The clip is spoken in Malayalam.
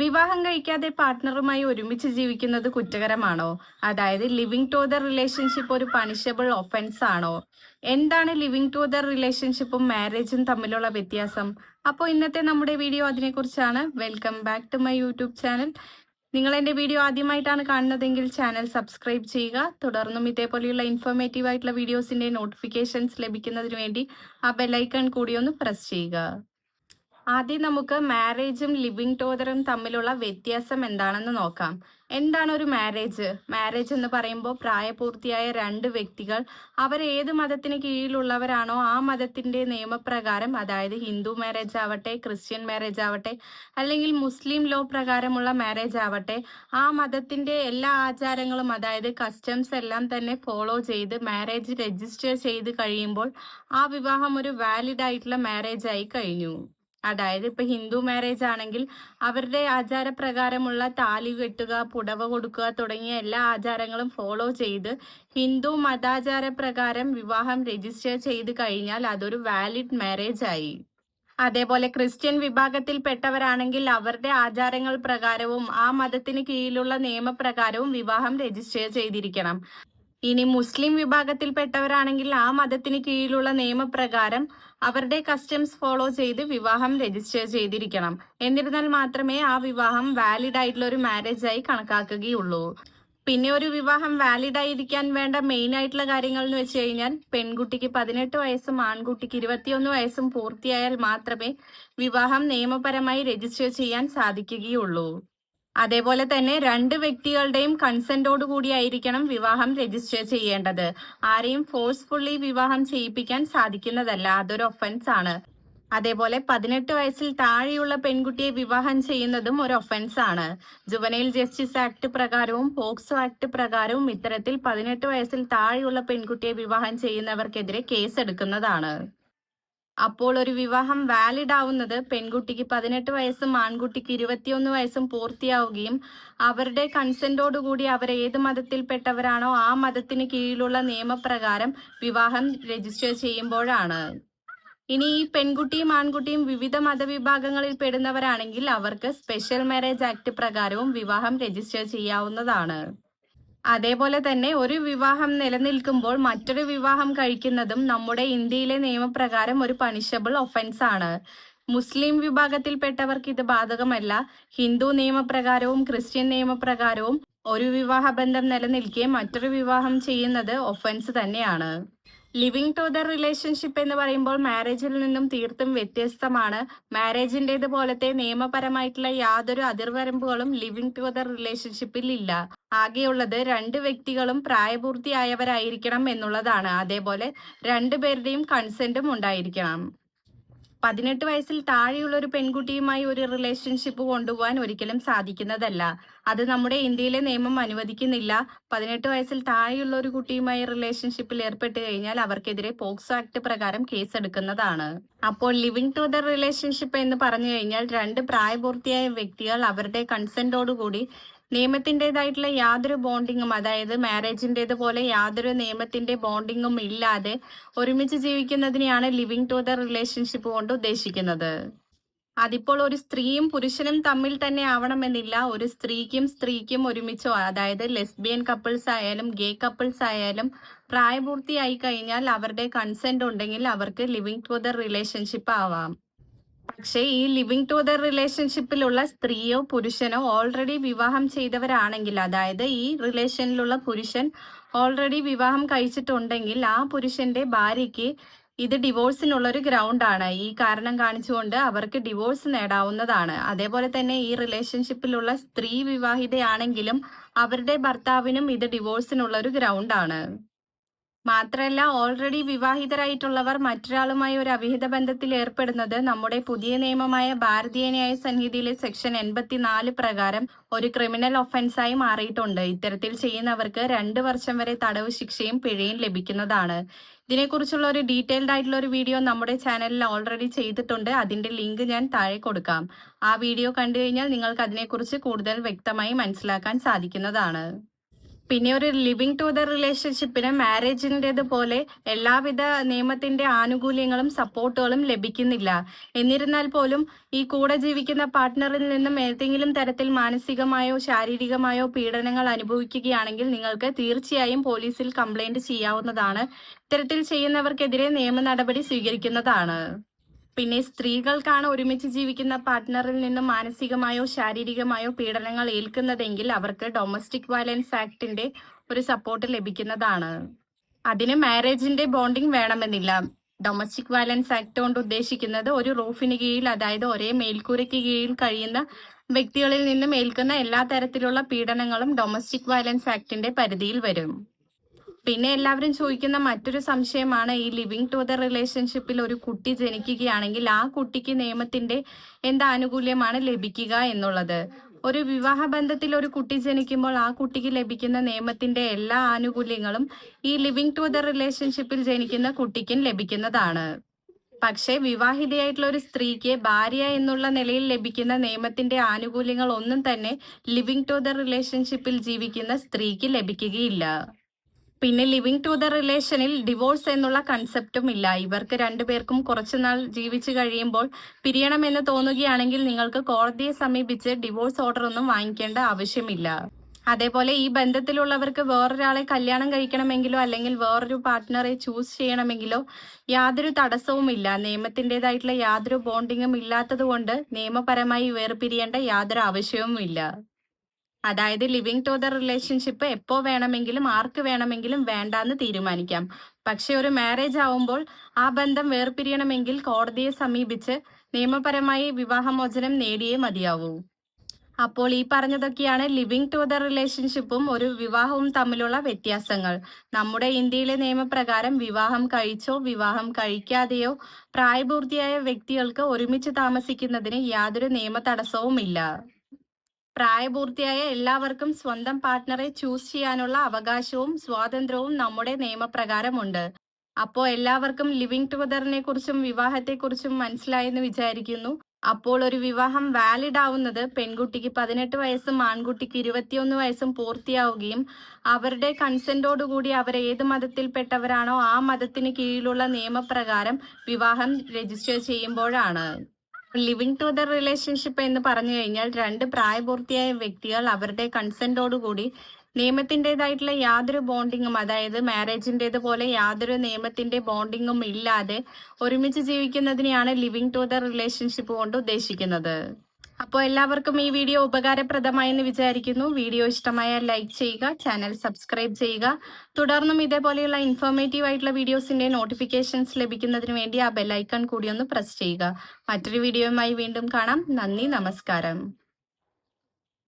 വിവാഹം കഴിക്കാതെ പാർട്ട്ണറുമായി ഒരുമിച്ച് ജീവിക്കുന്നത് കുറ്റകരമാണോ? അതായത് ലിവിങ് ടു ദ റിലേഷൻഷിപ്പ് ഒരു പണിഷബിൾ ഒഫൻസ് ആണോ? എന്താണ് ലിവിങ് ടു ദ റിലേഷൻഷിപ്പും മാരേജും തമ്മിലുള്ള വ്യത്യാസം? അപ്പോൾ ഇന്നത്തെ നമ്മുടെ വീഡിയോ അതിനെക്കുറിച്ചാണ്. Welcome back to my YouTube channel നിങ്ങൾ എന്റെ വീഡിയോ ആദ്യമായിട്ടാണ് കാണുന്നതെങ്കിൽ ചാനൽ സബ്സ്ക്രൈബ് ചെയ്യുക. തുടർന്നും ഇതേപോലെയുള്ള ഇൻഫോർമേറ്റീവ് ആയിട്ടുള്ള വീഡിയോസിന്റെ നോട്ടിഫിക്കേഷൻസ് ലഭിക്കുന്നതിന് വേണ്ടി ആ ബെല്ലൈക്കൺ കൂടി ഒന്ന് പ്രസ് ചെയ്യുക. ആദ്യം നമുക്ക് മാരേജും ലിവിങ് ടോദറും തമ്മിലുള്ള വ്യത്യാസം എന്താണെന്ന് നോക്കാം. എന്താണ് ഒരു മാരേജ് മാരേജ് എന്ന് പറയുമ്പോൾ പ്രായപൂർത്തിയായ രണ്ട് വ്യക്തികൾ അവർ ഏത് മതത്തിന് കീഴിലുള്ളവരാണോ ആ മതത്തിന്റെ നിയമപ്രകാരം അതായത് ഹിന്ദു മാരേജ് ആവട്ടെ ക്രിസ്ത്യൻ മാരേജ് ആവട്ടെ അല്ലെങ്കിൽ മുസ്ലിം ലോ പ്രകാരമുള്ള മാരേജ് ആവട്ടെ ആ മതത്തിന്റെ എല്ലാ ആചാരങ്ങളും അതായത് കസ്റ്റംസ് എല്ലാം തന്നെ ഫോളോ ചെയ്ത് മാരേജ് രജിസ്റ്റർ ചെയ്ത് കഴിയുമ്പോൾ ആ വിവാഹം ഒരു വാലിഡ് ആയിട്ടുള്ള മാരേജ് ആയി കഴിഞ്ഞു. അതായത് ഇപ്പൊ ഹിന്ദു മാരേജ് ആണെങ്കിൽ അവരുടെ ആചാരപ്രകാരമുള്ള താലി കെട്ടുക പുടവ കൊടുക്കുക തുടങ്ങിയ എല്ലാ ആചാരങ്ങളും ഫോളോ ചെയ്ത് ഹിന്ദു മതാചാരപ്രകാരം വിവാഹം രജിസ്റ്റർ ചെയ്ത് കഴിഞ്ഞാൽ അതൊരു വാലിഡ് മാരേജ് ആയി. അതേപോലെ ക്രിസ്ത്യൻ വിഭാഗത്തിൽപ്പെട്ടവരാണെങ്കിൽ അവരുടെ ആചാരങ്ങൾ പ്രകാരവും ആ മതത്തിന് കീഴിലുള്ള നിയമപ്രകാരവും വിവാഹം രജിസ്റ്റർ ചെയ്തിരിക്കണം. ഇനി മുസ്ലിം വിഭാഗത്തിൽപ്പെട്ടവരാണെങ്കിൽ ആ മതത്തിന് കീഴിലുള്ള നിയമപ്രകാരം അവരുടെ കസ്റ്റംസ് ഫോളോ ചെയ്ത് വിവാഹം രജിസ്റ്റർ ചെയ്തിരിക്കണം. എന്നിരുന്നാൽ മാത്രമേ ആ വിവാഹം വാലിഡ് ആയിട്ടുള്ള ഒരു മാരേജ് ആയി കണക്കാക്കുകയുള്ളൂ. പിന്നെ ഒരു വിവാഹം വാലിഡ് ആയിരിക്കാൻ വേണ്ട മെയിൻ ആയിട്ടുള്ള കാര്യങ്ങൾ എന്ന് വെച്ച് കഴിഞ്ഞാൽ പെൺകുട്ടിക്ക് പതിനെട്ട് വയസ്സും ആൺകുട്ടിക്ക് ഇരുപത്തിയൊന്ന് വയസ്സും പൂർത്തിയായാൽ മാത്രമേ വിവാഹം നിയമപരമായി രജിസ്റ്റർ ചെയ്യാൻ സാധിക്കുകയുള്ളൂ. അതേപോലെ തന്നെ രണ്ട് വ്യക്തികളുടെയും കൺസെന്റോട് കൂടിയായിരിക്കണം വിവാഹം രജിസ്റ്റർ ചെയ്യേണ്ടത്. ആരെയും ഫോഴ്സ്ഫുള്ളി വിവാഹം ചെയ്യിപ്പിക്കാൻ സാധിക്കുന്നതല്ല അതൊരു ഒഫൻസ് ആണ്. അതേപോലെ പതിനെട്ട് വയസ്സിൽ താഴെയുള്ള പെൺകുട്ടിയെ വിവാഹം ചെയ്യുന്നതും ഒരു ഒഫൻസ് ആണ്. ജുവനൈൽ ജസ്റ്റിസ് ആക്ട് പ്രകാരവും പോക്സോ ആക്ട് പ്രകാരവും ഇത്തരത്തിൽ പതിനെട്ട് വയസ്സിൽ താഴെയുള്ള പെൺകുട്ടിയെ വിവാഹം ചെയ്യുന്നവർക്കെതിരെ കേസ് എടുക്കുന്നതാണ് അപ്പോൾ ഒരു വിവാഹം വാലിഡ് ആവുന്നത് പെൺകുട്ടിക്ക് പതിനെട്ട് വയസ്സും ആൺകുട്ടിക്ക് ഇരുപത്തിയൊന്ന് വയസ്സും പൂർത്തിയാവുകയും അവരുടെ കൺസെന്റോടുകൂടി അവർ ഏത് മതത്തിൽപ്പെട്ടവരാണോ ആ മതത്തിന് കീഴിലുള്ള നിയമപ്രകാരം വിവാഹം രജിസ്റ്റർ ചെയ്യുമ്പോഴാണ്. ഇനി ഈ പെൺകുട്ടിയും ആൺകുട്ടിയും വിവിധ മതവിഭാഗങ്ങളിൽ പെടുന്നവരാണെങ്കിൽ അവർക്ക് സ്പെഷ്യൽ മാരേജ് ആക്ട് പ്രകാരവും വിവാഹം രജിസ്റ്റർ ചെയ്യാവുന്നതാണ്. അതേപോലെ തന്നെ ഒരു വിവാഹം നിലനിൽക്കുമ്പോൾ മറ്റൊരു വിവാഹം കഴിക്കുന്നതും നമ്മുടെ ഇന്ത്യയിലെ നിയമപ്രകാരം ഒരു പണിഷബിൾ ഒഫൻസ് ആണ്. മുസ്ലിം വിഭാഗത്തിൽപ്പെട്ടവർക്ക് ഇത് ബാധകമല്ല. ഹിന്ദു നിയമപ്രകാരവും ക്രിസ്ത്യൻ നിയമപ്രകാരവും ഒരു വിവാഹ ബന്ധം നിലനിൽക്കെ മറ്റൊരു വിവാഹം ചെയ്യുന്നത് ഒഫൻസ് തന്നെയാണ്. ലിവിങ് ടു ദ റിലേഷൻഷിപ്പ് എന്ന് പറയുമ്പോൾ മാരേജിൽ നിന്നും തീർത്തും വ്യത്യസ്തമാണ്. മാരേജിന്റെത് പോലത്തെ നിയമപരമായിട്ടുള്ള യാതൊരു അതിർവരമ്പുകളും ലിവിങ് ടു ദ റിലേഷൻഷിപ്പിൽ ഇല്ല. ആകെയുള്ളത് രണ്ട് വ്യക്തികളും പ്രായപൂർത്തിയായവരായിരിക്കണം എന്നുള്ളതാണ്. അതേപോലെ രണ്ടുപേരുടെയും കൺസെന്റും ഉണ്ടായിരിക്കണം. പതിനെട്ട് വയസ്സിൽ താഴെയുള്ള ഒരു പെൺകുട്ടിയുമായി ഒരു റിലേഷൻഷിപ്പ് കൊണ്ടുപോകാൻ ഒരിക്കലും സാധിക്കുന്നതല്ല. അത് നമ്മുടെ ഇന്ത്യയിലെ നിയമം അനുവദിക്കുന്നില്ല. പതിനെട്ട് വയസ്സിൽ താഴെയുള്ള ഒരു കുട്ടിയുമായി റിലേഷൻഷിപ്പിൽ ഏർപ്പെട്ട് കഴിഞ്ഞാൽ അവർക്കെതിരെ പോക്സോ ആക്ട് പ്രകാരം കേസ് എടുക്കുന്നതാണ് അപ്പോൾ ലിവിങ് ടു ദ റിലേഷൻഷിപ്പ് എന്ന് പറഞ്ഞു കഴിഞ്ഞാൽ രണ്ട് പ്രായപൂർത്തിയായ വ്യക്തികൾ അവരുടെ കൺസെന്റോടുകൂടി നിയമത്തിന്റെതായിട്ടുള്ള യാതൊരു ബോണ്ടിങ്ങും അതായത് മാരേജിന്റെത് പോലെ യാതൊരു നിയമത്തിന്റെ ബോണ്ടിങ്ങും ഇല്ലാതെ ഒരുമിച്ച് ജീവിക്കുന്നതിനെയാണ് ലിവിങ് ടു ദ റിലേഷൻഷിപ്പ് കൊണ്ട് ഉദ്ദേശിക്കുന്നത്. അതിപ്പോൾ ഒരു സ്ത്രീയും പുരുഷനും തമ്മിൽ തന്നെ ആവണമെന്നില്ല. ഒരു സ്ത്രീക്കും സ്ത്രീക്കും ഒരുമിച്ചോ അതായത് ലെസ്ബിയൻ കപ്പിൾസ് ആയാലും ഗേ കപ്പിൾസ് ആയാലും പ്രായപൂർത്തിയായി കഴിഞ്ഞാൽ അവരുടെ കൺസെന്റ് ഉണ്ടെങ്കിൽ അവർക്ക് ലിവിങ് ടു ദ റിലേഷൻഷിപ്പ് ആവാം. പക്ഷേ ഈ ലിവിങ് ടു റിലേഷൻഷിപ്പിലുള്ള സ്ത്രീയോ പുരുഷനോ ഓൾറെഡി വിവാഹം ചെയ്തവരാണെങ്കിൽ അതായത് ഈ റിലേഷനിലുള്ള പുരുഷൻ ഓൾറെഡി വിവാഹം കഴിച്ചിട്ടുണ്ടെങ്കിൽ ആ പുരുഷന്റെ ഭാര്യയ്ക്ക് ഇത് ഡിവോഴ്സിനുള്ള ഒരു ഗ്രൗണ്ട് ആണ് ഈ കാരണം കാണിച്ചുകൊണ്ട് അവർക്ക് ഡിവോഴ്സ് നേടാവുന്നതാണ്. അതേപോലെ തന്നെ ഈ റിലേഷൻഷിപ്പിലുള്ള സ്ത്രീ വിവാഹിതയാണെങ്കിലും അവരുടെ ഭർത്താവിനും ഇത് ഡിവോഴ്സിനുള്ള ഒരു ഗ്രൗണ്ട് ആണ് മാത്രമല്ല ഓൾറെഡി വിവാഹിതരായിട്ടുള്ളവർ മറ്റൊരാളുമായി ഒരു അവിഹിത ബന്ധത്തിൽ ഏർപ്പെടുന്നത് നമ്മുടെ പുതിയ നിയമമായ ഭാരതീയ ന്യായ സംഹിതയിലെ സെക്ഷൻ എൺപത്തിനാല് പ്രകാരം ഒരു ക്രിമിനൽ ഒഫൻസായി മാറിയിട്ടുണ്ട്. ഇത്തരത്തിൽ ചെയ്യുന്നവർക്ക് രണ്ട് വർഷം വരെ തടവ് ശിക്ഷയും പിഴയും ലഭിക്കുന്നതാണ്. ഇതിനെക്കുറിച്ചുള്ള ഒരു ഡീറ്റെയിൽഡ് ആയിട്ടുള്ള ഒരു വീഡിയോ നമ്മുടെ ചാനലിൽ ഓൾറെഡി ചെയ്തിട്ടുണ്ട്. അതിന്റെ ലിങ്ക് ഞാൻ താഴെ കൊടുക്കാം. ആ വീഡിയോ കണ്ടു കഴിഞ്ഞാൽ നിങ്ങൾക്ക് അതിനെക്കുറിച്ച് കൂടുതൽ വ്യക്തമായി മനസ്സിലാക്കാൻ സാധിക്കുന്നതാണ്. പിന്നെ ഒരു ലിവിങ് ടു ദ റിലേഷൻഷിപ്പിന് മാരേജിന്റെത് പോലെ എല്ലാവിധ നിയമത്തിന്റെ ആനുകൂല്യങ്ങളും സപ്പോർട്ടുകളും ലഭിക്കുന്നില്ല. എന്നിരുന്നാൽ പോലും ഈ കൂടെ ജീവിക്കുന്ന പാർട്ട്ണറിൽ നിന്നും ഏതെങ്കിലും തരത്തിൽ മാനസികമായോ ശാരീരികമായോ പീഡനങ്ങൾ അനുഭവിക്കുകയാണെങ്കിൽ നിങ്ങൾക്ക് തീർച്ചയായും പോലീസിൽ കംപ്ലൈന്റ് ചെയ്യാവുന്നതാണ്. ഇത്തരത്തിൽ ചെയ്യുന്നവർക്കെതിരെ നിയമ നടപടി സ്വീകരിക്കുന്നതാണ്. പിന്നെ സ്ത്രീകൾക്കാണ് ഒരുമിച്ച് ജീവിക്കുന്ന പാർട്ട്ണറിൽ നിന്ന് മാനസികമായോ ശാരീരികമായോ പീഡനങ്ങൾ ഏൽക്കുന്നതെങ്കിൽ അവർക്ക് ഡൊമസ്റ്റിക് വയലൻസ് ആക്ടിന്റെ ഒരു സപ്പോർട്ട് ലഭിക്കുന്നതാണ്. അതിന് മാരേജിന്റെ ബോണ്ടിങ് വേണമെന്നില്ല. ഡൊമസ്റ്റിക് വയലൻസ് ആക്ട് കൊണ്ട് ഉദ്ദേശിക്കുന്നത് ഒരു റൂഫിന് കീഴിൽ അതായത് ഒരേ മേൽക്കൂരയ്ക്ക് കീഴിൽ കഴിയുന്ന വ്യക്തികളിൽ നിന്നും ഏൽക്കുന്ന എല്ലാ തരത്തിലുള്ള പീഡനങ്ങളും ഡൊമസ്റ്റിക് വയലൻസ് ആക്ടിന്റെ പരിധിയിൽ വരും. പിന്നെ എല്ലാവരും ചോദിക്കുന്ന മറ്റൊരു സംശയമാണ് ഈ ലിവിങ് ടു ദ റിലേഷൻഷിപ്പിൽ ഒരു കുട്ടി ജനിക്കുകയാണെങ്കിൽ ആ കുട്ടിക്ക് നിയമത്തിന്റെ എന്ത് ആനുകൂല്യമാണ് ലഭിക്കുക എന്നുള്ളത്? ഒരു വിവാഹ ബന്ധത്തിൽ ഒരു കുട്ടി ജനിക്കുമ്പോൾ ആ കുട്ടിക്ക് ലഭിക്കുന്ന നിയമത്തിന്റെ എല്ലാ ആനുകൂല്യങ്ങളും ഈ ലിവിങ് ടു ദ റിലേഷൻഷിപ്പിൽ ജനിക്കുന്ന കുട്ടിക്കും ലഭിക്കുന്നതാണ്. പക്ഷേ വിവാഹിതയായിട്ടുള്ള ഒരു സ്ത്രീക്ക് ഭാര്യ എന്നുള്ള നിലയിൽ ലഭിക്കുന്ന നിയമത്തിന്റെ ആനുകൂല്യങ്ങൾ ഒന്നും തന്നെ ലിവിങ് ടു ദ റിലേഷൻഷിപ്പിൽ ജീവിക്കുന്ന സ്ത്രീക്ക് ലഭിക്കുകയില്ല. പിന്നെ ലിവിങ് ടു ദ റിലേഷനിൽ ഡിവോഴ്സ് എന്നുള്ള കൺസെപ്റ്റും ഇല്ല. ഇവർക്ക് രണ്ടുപേർക്കും കുറച്ചുനാൾ ജീവിച്ചു കഴിയുമ്പോൾ പിരിയണമെന്ന് തോന്നുകയാണെങ്കിൽ നിങ്ങൾക്ക് കോടതിയെ സമീപിച്ച് ഡിവോഴ്സ് ഓർഡർ ഒന്നും വാങ്ങിക്കേണ്ട ആവശ്യമില്ല. അതേപോലെ ഈ ബന്ധത്തിലുള്ളവർക്ക് വേറൊരാളെ കല്യാണം കഴിക്കണമെങ്കിലോ അല്ലെങ്കിൽ വേറൊരു പാർട്ട്ണറെ ചൂസ് ചെയ്യണമെങ്കിലോ യാതൊരു തടസ്സവുമില്ല നിയമത്തിന്റെതായിട്ടുള്ള യാതൊരു ബോണ്ടിങ്ങും ഇല്ലാത്തത് കൊണ്ട് നിയമപരമായി വേർപിരിയേണ്ട യാതൊരു ആവശ്യവുമില്ല. അതായത് ലിവിങ് ടു ദ റിലേഷൻഷിപ്പ് എപ്പോ വേണമെങ്കിലും ആർക്ക് വേണമെങ്കിലും വേണ്ടാന്ന് തീരുമാനിക്കാം. പക്ഷെ ഒരു മാരേജ് ആവുമ്പോൾ ആ ബന്ധം വേർപിരിയണമെങ്കിൽ കോടതിയെ സമീപിച്ച് നിയമപരമായി വിവാഹമോചനം നേടിയേ മതിയാവൂ. അപ്പോൾ ഈ പറഞ്ഞതൊക്കെയാണ് ലിവിങ് ടു ദ റിലേഷൻഷിപ്പും ഒരു വിവാഹവും തമ്മിലുള്ള വ്യത്യാസങ്ങൾ. നമ്മുടെ ഇന്ത്യയിലെ നിയമപ്രകാരം വിവാഹം കഴിച്ചോ വിവാഹം കഴിക്കാതെയോ പ്രായപൂർത്തിയായ വ്യക്തികൾക്ക് ഒരുമിച്ച് താമസിക്കുന്നതിന് യാതൊരു നിയമ തടസ്സവുമില്ല പ്രായപൂർത്തിയായ എല്ലാവർക്കും സ്വന്തം പാർട്ട്ണറെ ചൂസ് ചെയ്യാനുള്ള അവകാശവും സ്വാതന്ത്ര്യവും നമ്മുടെ നിയമപ്രകാരമുണ്ട്. അപ്പോൾ എല്ലാവർക്കും ലിവിങ് ടുഗദറിനെ കുറിച്ചും വിവാഹത്തെക്കുറിച്ചും മനസ്സിലായെന്ന് വിചാരിക്കുന്നു. അപ്പോൾ ഒരു വിവാഹം വാലിഡ് ആവുന്നത് പെൺകുട്ടിക്ക് പതിനെട്ട് വയസ്സും ആൺകുട്ടിക്ക് ഇരുപത്തിയൊന്ന് വയസ്സും പൂർത്തിയാവുകയും അവരുടെ കൺസെന്റോടുകൂടി അവർ ഏത് മതത്തിൽപ്പെട്ടവരാണോ ആ മതത്തിന് കീഴിലുള്ള നിയമപ്രകാരം വിവാഹം രജിസ്റ്റർ ചെയ്യുമ്പോഴാണ്. ലിവിങ് ടു ദർ റിലേഷൻഷിപ്പ് എന്ന് പറഞ്ഞു കഴിഞ്ഞാൽ രണ്ട് പ്രായപൂർത്തിയായ വ്യക്തികൾ അവരുടെ കൺസെന്റോടുകൂടി നിയമത്തിന്റെതായിട്ടുള്ള യാതൊരു ബോണ്ടിങ്ങും അതായത് മാരേജിന്റെത് പോലെ യാതൊരു നിയമത്തിന്റെ ബോണ്ടിങ്ങും ഇല്ലാതെ ഒരുമിച്ച് ജീവിക്കുന്നതിനെയാണ് ലിവിങ് ടു ദർ റിലേഷൻഷിപ്പ് കൊണ്ട് ഉദ്ദേശിക്കുന്നത്. അപ്പോൾ എല്ലാവർക്കും ഈ വീഡിയോ ഉപകാരപ്രദമായെന്ന് വിചാരിക്കുന്നു. വീഡിയോ ഇഷ്ടമായാൽ ലൈക്ക് ചെയ്യുക ചാനൽ സബ്സ്ക്രൈബ് ചെയ്യുക. തുടർന്നും ഇതേപോലെയുള്ള ഇൻഫോർമേറ്റീവ് ആയിട്ടുള്ള വീഡിയോസിന്റെ നോട്ടിഫിക്കേഷൻസ് ലഭിക്കുന്നതിന് വേണ്ടി ആ ബെല്ലൈക്കൺ കൂടി ഒന്ന് പ്രസ് ചെയ്യുക. മറ്റൊരു വീഡിയോയുമായി വീണ്ടും കാണാം. നന്ദി നമസ്കാരം.